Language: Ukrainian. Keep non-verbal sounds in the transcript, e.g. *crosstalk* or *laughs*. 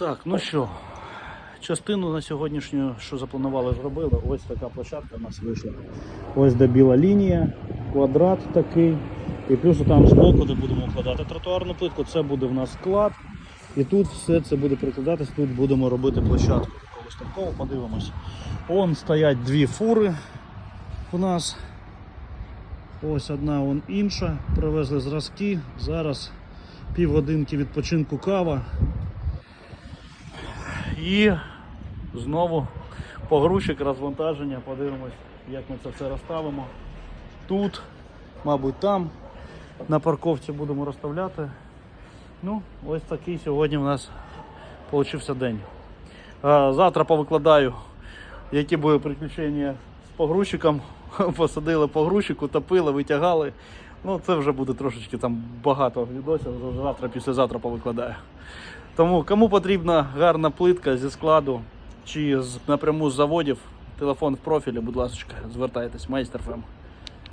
Так, ну що, частину на сьогоднішню, що запланували, зробили. Ось така площадка у нас вийшла. Ось де біла лінія, квадрат такий. І плюс там збоку, де будемо вкладати тротуарну плитку, це буде в нас склад. І тут все це буде прикладатись, тут будемо робити площадку. Колись такого подивимось. Вон стоять дві фури у нас. Ось одна, вон інша. Привезли зразки. Зараз півгодинки відпочинку кава. І знову погрузчик, розвантаження, подивимось, як ми це все розставимо. Тут, мабуть, там. На парковці будемо розставляти. Ну, ось такий сьогодні у нас получився день. Завтра повикладаю, які були приключення з погрузчиком. *laughs* Посадили погрузчик, утопили, витягали. Ну, це вже буде трошечки там багато відосів, завтра, післязавтра повикладаю. Тому кому потрібна гарна плитка зі складу чи напряму з заводів, телефон в профілі, будь ласка, звертайтесь, майстер ФМ.